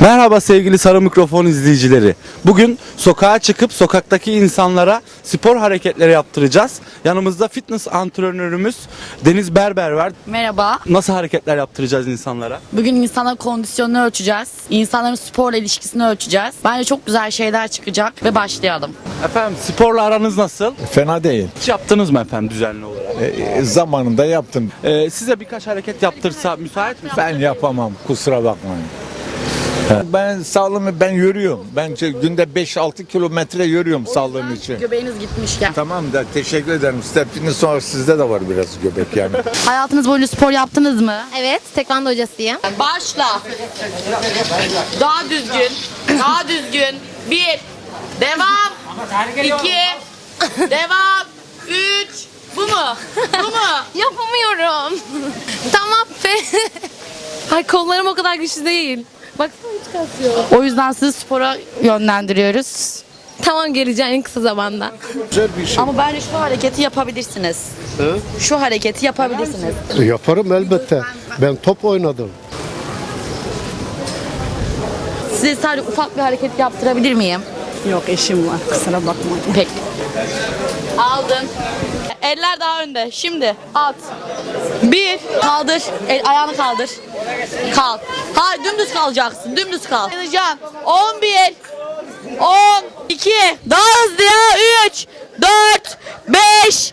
Merhaba sevgili Sarı Mikrofon izleyicileri. Bugün sokağa çıkıp sokaktaki insanlara spor hareketleri yaptıracağız. Yanımızda fitness antrenörümüz Deniz Berber var. Merhaba. Nasıl hareketler yaptıracağız insanlara? Bugün insanların kondisyonunu ölçeceğiz. İnsanların sporla ilişkisini ölçeceğiz. Bence çok güzel şeyler çıkacak ve başlayalım. Efendim sporla aranız nasıl? Fena değil. Hiç yaptınız mı efendim düzenli olarak? E, zamanında yaptım. Ee, size birkaç hareket yaptırsa müsait mi? Ben yapamam kusura bakmayın. Ben sağlığımı ben yürüyorum. Ben ç- günde 5-6 kilometre yürüyorum sağlığım için. Göbeğiniz gitmişken. Tamam da teşekkür ederim. Stepinin sonra sizde de var biraz göbek yani. Hayatınız boyunca spor yaptınız mı? Evet, tekvando hocasıyım. Başla. Daha düzgün. Daha düzgün. Bir. Devam. İki. Devam. Üç. Bu mu? Bu mu? Yapamıyorum. tamam be. Ay kollarım o kadar güçlü değil. Baksana hiç kas yok. O yüzden sizi spora yönlendiriyoruz. Tamam geleceğim en kısa zamanda. Ama bence şu hareketi yapabilirsiniz. Şu hareketi yapabilirsiniz. Yaparım elbette. Ben top oynadım. Size sadece ufak bir hareket yaptırabilir miyim? Yok eşim var kusura bakma. Peki. Aldın. Eller daha önde. Şimdi at. Bir. Kaldır. El, ayağını kaldır. Kal. Hayır dümdüz kalacaksın. Dümdüz kal. Sayacağım. 11. 10. 2. Daha hızlı ya. 3. 4. 5.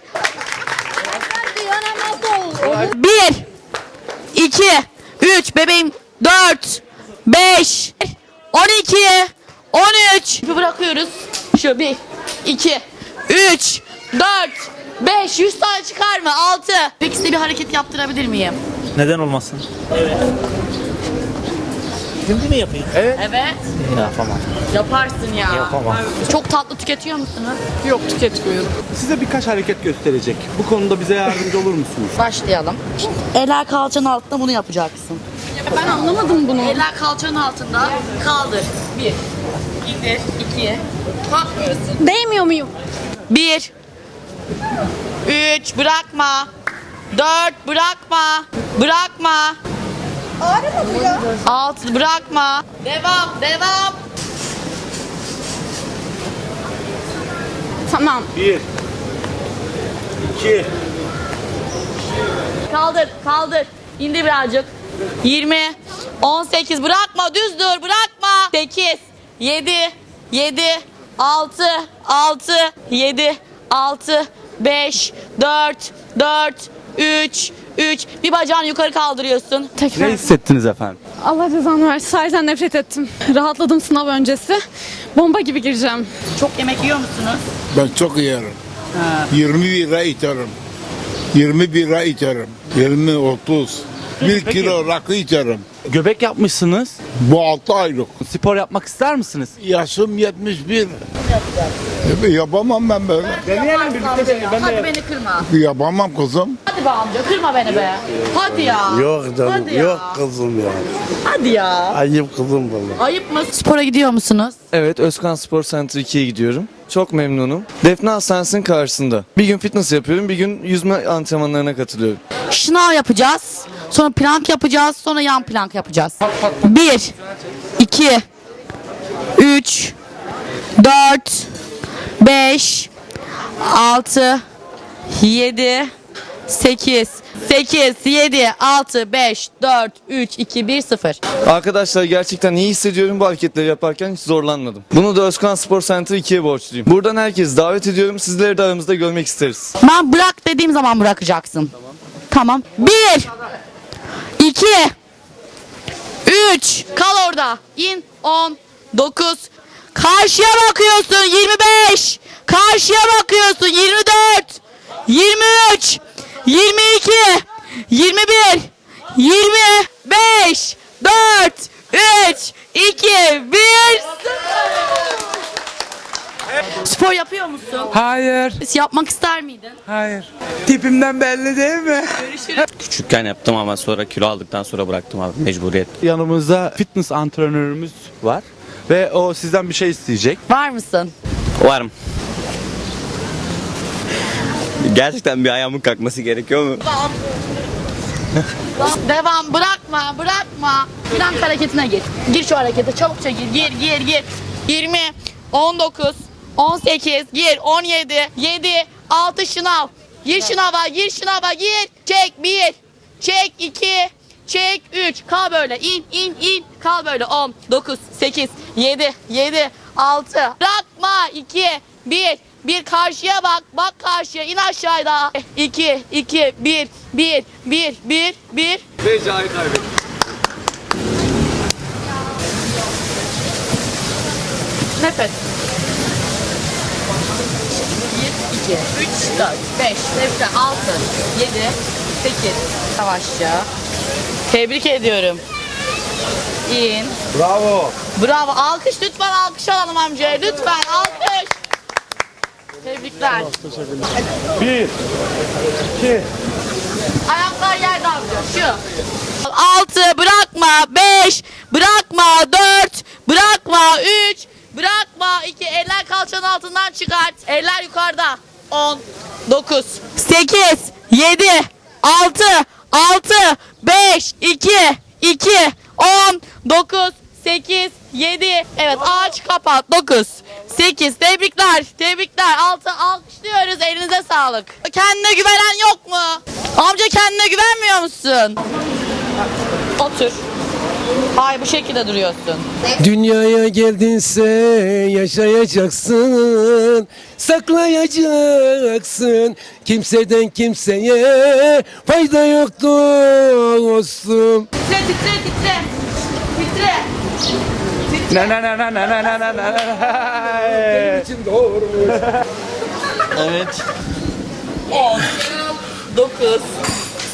1. 2. 3. Bebeğim. 4. 5. 12. 13. Bir bırakıyoruz. Şu 1. 2. 3. 4. 5. 100 tane çıkar mı? 6. Peki size bir hareket yaptırabilir miyim? Neden olmasın? Evet. Şimdi mi yapayım? Evet. Evet. Yapamam. Yaparsın ya. Yapamam. Çok tatlı tüketiyor musunuz? Yok tüketmiyorum. Size birkaç hareket gösterecek. Bu konuda bize yardımcı olur musunuz? Başlayalım. Eller kalçanın altında bunu yapacaksın. Ben anlamadım bunu. Eller kalçanın altında. Kaldır. 1. İndir. 2. Kalkmıyorsun. Değmiyor muyum? 1 3 bırakma 4 bırakma. Bırakma. Ağrımadı ya 6 bırakma. Devam devam. Tamam. Bir. İki. Kaldır kaldır. İndir birazcık. 20 18 bırakma düz dur. Bırakma. 8 7 7 6 6 7 6 5 4 4 3 3 bir bacağını yukarı kaldırıyorsun. Ne Tekrar. hissettiniz efendim? Allah cezanı versin. Sahiden nefret ettim. Rahatladım sınav öncesi. Bomba gibi gireceğim. Çok yemek yiyor musunuz? Ben çok yerim. 20 lira içerim. 20 bira içerim. 20 30. 1 kilo rakı içerim. Göbek yapmışsınız. Bu 6 aylık. Spor yapmak ister misiniz? Yaşım 71. E, Yapamam ben böyle. Deneyelim birlikte Hadi beni kırma. Yapamam kızım. Hadi be amca kırma beni be. Hadi ya. Yok canım, Hadi ya. yok kızım ya. Hadi ya. Ayıp kızım valla. Ayıp mı? Spora gidiyor musunuz? Evet Özkan Spor Center 2'ye gidiyorum. Çok memnunum. Defne Hastanesi'nin karşısında. Bir gün fitness yapıyorum, bir gün yüzme antrenmanlarına katılıyorum. Şınav yapacağız. Sonra plank yapacağız. Sonra yan plank yapacağız. 1 2 3 4 5 6 7 8 8 7 6 5 4 3 2 1 0 Arkadaşlar gerçekten iyi hissediyorum bu hareketleri yaparken hiç zorlanmadım. Bunu da Özkan Spor Center 2'ye borçluyum. Buradan herkesi davet ediyorum. Sizleri de aramızda görmek isteriz. Ben bırak dediğim zaman bırakacaksın. Tamam. Bir. iki, Üç. Kal orada. İn. On. Dokuz. Karşıya bakıyorsun. Yirmi beş. Karşıya bakıyorsun. Yirmi dört. Yirmi üç. Yirmi iki. Yirmi bir. Yirmi beş. Dört. Üç. iki, Bir. Spor yapıyor musun? Hayır, Yapmak ister miydin? hayır. Tipimden belli değil mi? Küçükken yaptım ama sonra kilo aldıktan sonra bıraktım abi mecburiyet. Yanımızda fitness antrenörümüz var. Ve o sizden bir şey isteyecek. Var mısın? Varım. Gerçekten bir ayağımın kalkması gerekiyor mu? Devam bırakma bırakma. Plank hareketine gir. Gir şu harekete çabukça gir gir gir gir. 20, 19, 18, gir 17, 7, 6 şınav. Gir şınava gir şınava gir. Çek 1, çek 2, çek 3. Kal böyle in in in. Kal böyle 10, 9, 8, 7, 7, 6. Bırakma 2, 1. Bir karşıya bak. Bak karşıya. in aşağıda. 2, 2, 1, 1, 1, 1, 1. Recai kaybettim. Nefes. 1, 2, 3, 4, 5, 5, 6, 7, 8. Yavaşça. Tebrik ediyorum. İn. Bravo. Bravo. Alkış lütfen alkış alalım amcaya. Lütfen alkış. Tebrikler. Bir, iki, Ayaklar yerde amca. Şu. 6 bırakma 5 bırakma 4 bırakma 3 bırakma 2 eller kalçanın altından çıkart eller yukarıda 10 9 8 7 6 6 5 2 2 10 9 8 7 Evet ağaç kapat 9 8 tebrikler tebrikler 6 alkışlıyoruz elinize sağlık Kendine güvenen yok mu? Amca kendine güvenmiyor musun? Otur. Hayır bu şekilde duruyorsun. Dünyaya geldinse yaşayacaksın, saklayacaksın. Kimseden kimseye fayda yok dostum. Titre titre titre. Titre. Na na na na na na na na na na. Evet. 10 9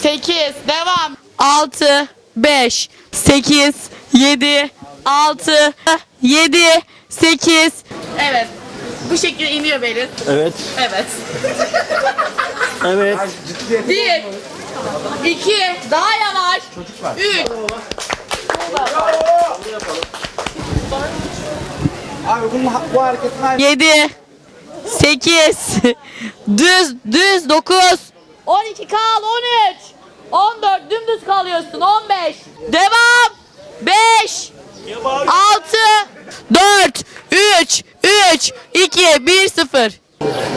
8 devam. 6 5 8 7 6 7 8 Evet. Bu şekilde iniyor belin. Evet. Evet. Evet. Bir, iki, daha yavaş. Üç. Abi bunun bu hareketin aynı. Yedi, sekiz, düz, düz, dokuz, on iki kal, on üç, on dört, dümdüz kalıyorsun, on beş. Devam. Beş, altı, dört, üç, üç, iki, bir, sıfır.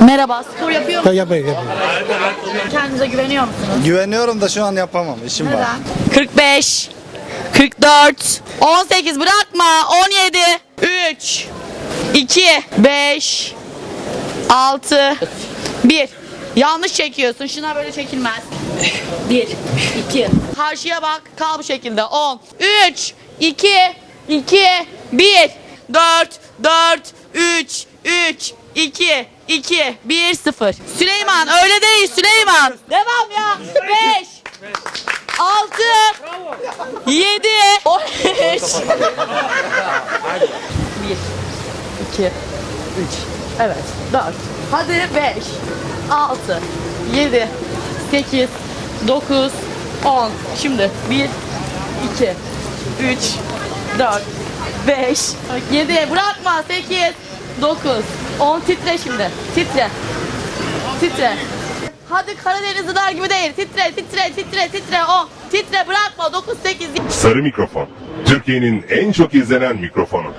Merhaba, spor yapıyor musunuz? Yapayım yapayım. Kendinize güveniyor musunuz? Güveniyorum da şu an yapamam. İşim var. 45 44 18 bırakma. 17 3 2 5 6 1 Yanlış çekiyorsun. Şuna böyle çekilmez. Bir, iki. Karşıya bak. Kal bu şekilde. On, üç, iki, iki, bir, dört, dört, üç, üç, iki, iki, bir, sıfır. Süleyman öyle değil Süleyman. Devam ya. Beş, altı, yedi, on beş. Bir, iki, üç, Evet 4 Hadi 5 6 7 8 9 10 Şimdi 1 2 3 4 5 7 bırakma 8 9 10 titre şimdi titre titre Hadi Karadenizliler gibi değil. Titre, titre, titre, titre. 10. Titre bırakma. 9, 8, Sarı mikrofon. Türkiye'nin en çok izlenen mikrofonu.